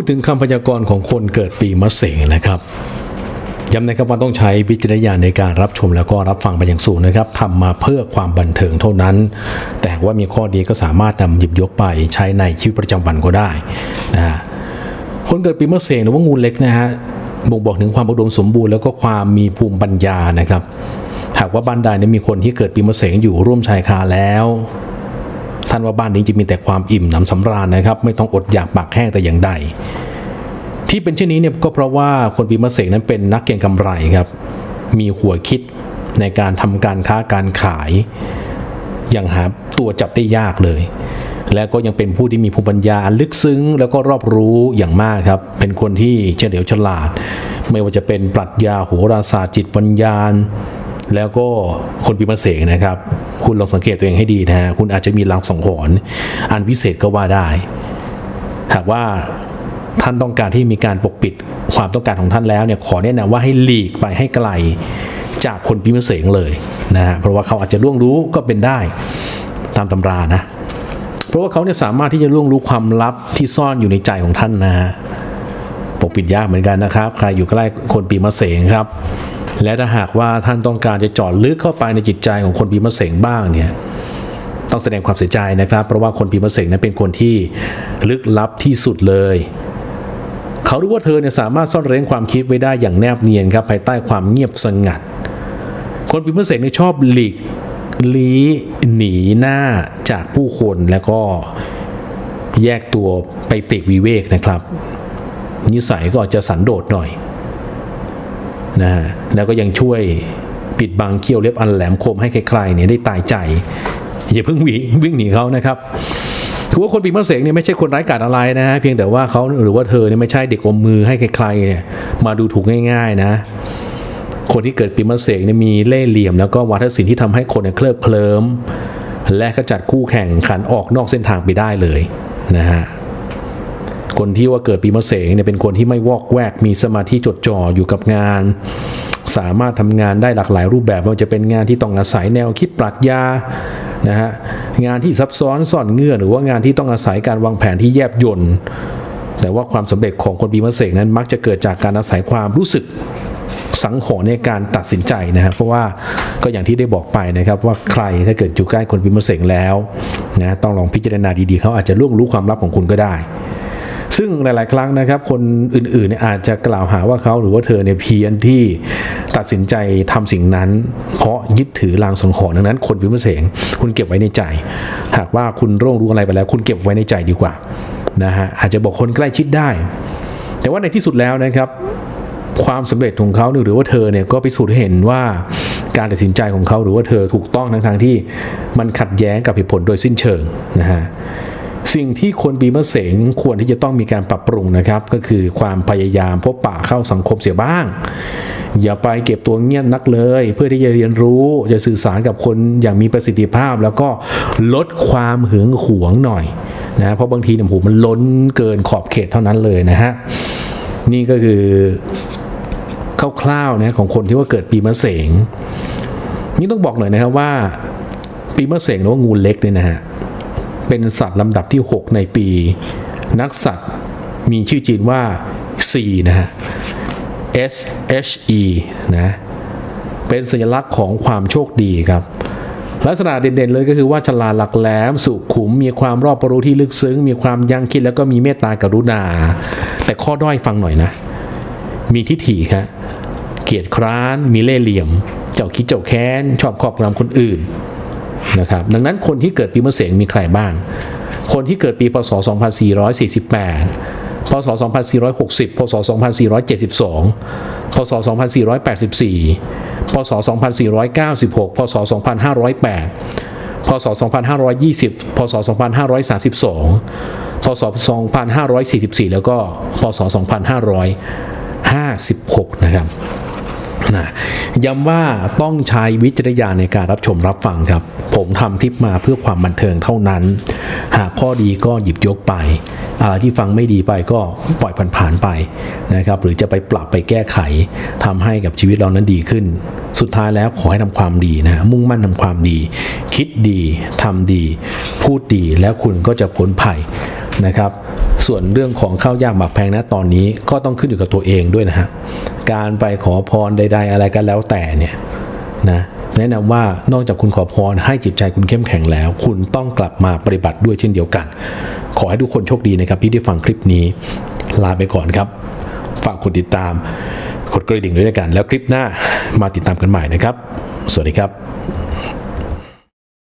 พูดถึงคำพยากรณ์ของคนเกิดปีมะเสงนะครับย้ำนะครับว่าต้องใช้วิจารณญาณในการรับชมแล้วก็รับฟังไปอย่างสูงนะครับทำมาเพื่อความบันเทิงเท่านั้น แต่ว่ามีข้อดีก็สามารถนำหยิบยกไปใช้ในชีวิตประจำวันก็ได้นะฮะคนเกิดปีมะเสงหรือว่างูเล็กนะฮะบ่งบอกถึงความอุดมสมบูรณ์แล้วก็ความมีภูมิปัญญานะครับหากว่าบ้านใดนี่ยมีคนที่เกิดปีมะเสงอยู่ร่วมชายคาแล้ว ท่านว่าบ้านนี้จะมีแต่ความอิ่มหนำสำราญนะครับ ไม่ต้องอดอยากปากแห้งแต่อย่างใดที่เป็นเช่นนี้เนี่ยก็เพราะว่าคนปีมะเสงนั้นเป็นนักเก็งกำไรครับ มีหัวคิดในการทำการค้าการขายอย่างหาตัวจับได้ยากเลย และก็ยังเป็นผู้ที่มีภูมิปัญญาลึกซึ้ง แล้วก็รอบรู้อย่างมากครับ เป็นคนที่เฉลียวฉลาด ไม่ว่าจะเป็นปรัชญาโหราศาสตร์จิตปัญญา แล้วก็คนปีมะเสงนะครับ คุณลองสังเกตตัวเองให้ดีนะฮะคุณอาจจะมีลางสังหรณ์อันพิเศษก็ว่าได้ หากว่าท่านต้องการที่มีการปกปิดความต้องการของท่านแล้วเนี่ยขอแนะนำว่าให้หลีกไปให้ไกลจากคนปีมะเสงเลยนะฮะเพราะว่าเขาอาจจะล่วงรู้ก็เป็นได้ตามตำรานะ เพราะว่าเขาเนี่ยสามารถที่จะล่วงรู้ความลับที่ซ่อนอยู่ในใจของท่านนะฮะปกปิดยากเหมือนกันนะครับ ใครอยู่ใกล้คนปีมะเสงครับ และถ้าหากว่าท่านต้องการจะเจาะลึกเข้าไปในจิตใจของคนปีมะเสงบ้างเนี่ยต้องแสดงความเสียใจนะครับ เพราะว่าคนปีมะเสงนั้นเป็นคนที่ลึกลับที่สุดเลยเขารู้ว่าเธอเนี่ยสามารถซ่อนเร้นความคิดไว้ได้อย่างแนบเนียนครับภายใต้ความเงียบสงัด คนปีมะเสงเนี่ยชอบหลีกลี้หนีหน้าจากผู้คนแล้วก็แยกตัวไปปีกวิเวกนะครับ นิสัยก็จะสันโดษหน่อย นะฮะแล้วก็ยังช่วยปิดบังเขี้ยวเล็บอันแหลมคมให้ใครๆเนี่ยได้ตายใจ อย่าเพิ่งวิ่งวิ่งหนีเขานะครับถือว่าคนปีมะเสงเนี่ยไม่ใช่คนร้ายกาจอะไรนะฮะเพียงแต่ว่าเขาหรือว่าเธอเนี่ยไม่ใช่เด็กอมมือให้ใครๆเนี่ยมาดูถูกง่ายๆนะคนที่เกิดปีมะเสงเนี่ยมีเล่ห์เหลี่ยม แล้วก็วัฒนศิลป์ที่ทำให้คนเนี่ยเคลิบเคลิ้มและขจัดคู่แข่งขันออกนอกเส้นทางไปได้เลยนะฮะ คนที่ว่าเกิดปีมะเสงเนี่ยเป็นคนที่ไม่วอกแวก มีสมาธิจดจ่ออยู่กับงาน สามารถทำงานได้หลากหลายรูปแบบไม่ว่าจะเป็นงานที่ต้องอาศัยแนวคิดปรัชญานะฮะงานที่ซับซ้อนซ่อนเงื่อน หรือว่างานที่ต้องอาศัยการวางแผนที่แยบยลแต่ว่าความสำเร็จของคนปีมะเสงนั้นมักจะเกิดจากการอาศัยความรู้สึกสังหรณ์ในการตัดสินใจนะครับเพราะว่าก็อย่างที่ได้บอกไปนะครับว่าใครถ้าเกิดอยู่ใกล้คนปีมะเสงแล้วนะต้องลองพิจารณาดีๆเขาอาจจะล่วงรู้ความลับของคุณก็ได้ ซึ่งหลาย ๆ ครั้งนะครับ คนอื่นๆเนี่ยอาจจะกล่าวหาว่าเขาหรือว่าเธอเนี่ยเพี้ยนที่ตัดสินใจทำสิ่งนั้น เพราะยึดถือลางสังหรณ์ดังนั้น คนวิมเสงคุณเก็บไว้ในใจ หากว่าคุณร่วงรู้อะไรไปแล้ว คุณเก็บไว้ในใจดีกว่านะฮะอาจจะบอกคนใกล้ชิดได้ แต่ว่าในที่สุดแล้วนะครับความสำเร็จของเขาหรือว่าเธอเนี่ยก็พิสูจน์เห็นว่าการตัดสินใจของเขาหรือว่าเธอถูกต้องทั้งทางที่มันขัดแย้งกับเหตุผลโดยสิ้นเชิงนะฮะ สิ่งที่คนปีมะเสงควรที่จะต้องมีการปรับปรุงนะครับ ก็คือความพยายามพบปะเข้าสังคมเสียบ้าง อย่าไปเก็บตัวเงียบนักเลย เพื่อที่จะเรียนรู้จะสื่อสารกับคนอย่างมีประสิทธิภาพ แล้วก็ลดความหึงหวงหน่อยนะเพราะบางทีเนี่ยโอ้โหมันล้นเกินขอบเขตเท่านั้นเลยนะฮะนี่ก็คือคร่าวๆนะของคนที่ว่าเกิดปีมะเสงนี่ต้องบอกหน่อยนะครับว่า ปีมะเสงหรือว่างูเล็กเนี่ยนะฮะ เป็นสัตว์ลำดับที่ 6 ในปี นักสัตว์มีชื่อจีนว่า C นะฮะ S H E นะเป็นสัญลักษณ์ของความโชคดีครับ ลักษณะเด่นๆเลยก็คือว่าฉลาดหลักแหลม สุขุม มีความรอบรู้ที่ลึกซึ้ง มีความยังคิดแล้วก็มีเมตตากรุณา แต่ข้อด้อยฟังหน่อยนะ มีทิฐิครับเกียรติคร้าน มีเล่ห์เหลี่ยม เจ้าคิดเจ้าแค้น ชอบครอบงำคนอื่น นะครับดังนั้นคนที่เกิดปีมะเสงมีใครบ้าง คนที่เกิดปีพศ 2448 พศ 2460 พศ 2472 พศ 2484 พศ 2496 พศ 2508 พศ 2520 พศ 2532 พศ 2544 แล้วก็พศ 2556 นะครับ นะย้ำว่าต้องใช้วิจารณญาณในการรับชมรับฟังครับ ผมทำคลิปมาเพื่อความบันเทิงเท่านั้น หากข้อดีก็หยิบยกไปอะไรที่ฟังไม่ดีไปก็ปล่อยผ่านๆไปนะครับหรือจะไปปรับไปแก้ไขทำให้กับชีวิตเรานั้นดีขึ้น สุดท้ายแล้วขอให้ทำความดีนะมุ่งมั่นทำความดี คิดดีทำดี พูดดีแล้วคุณก็จะพ้นภัย นะครับ ส่วนเรื่องของข้าวยากหมากแพงนะตอนนี้ก็ต้องขึ้นอยู่กับตัวเองด้วยนะฮะการไปขอพรใด ๆ อะไรกันแล้วแต่เนี่ยนะแนะนำว่านอกจากคุณขอพรให้จิตใจคุณเข้มแข็งแล้ว คุณต้องกลับมาปฏิบัติด้วยเช่นเดียวกัน ขอให้ทุกคนโชคดีนะครับที่ได้ฟังคลิปนี้ลาไปก่อนครับ ฝากกดติดตามกดกระดิ่งด้วยกัน แล้วคลิปหน้ามาติดตามกันใหม่นะครับ สวัสดีครับ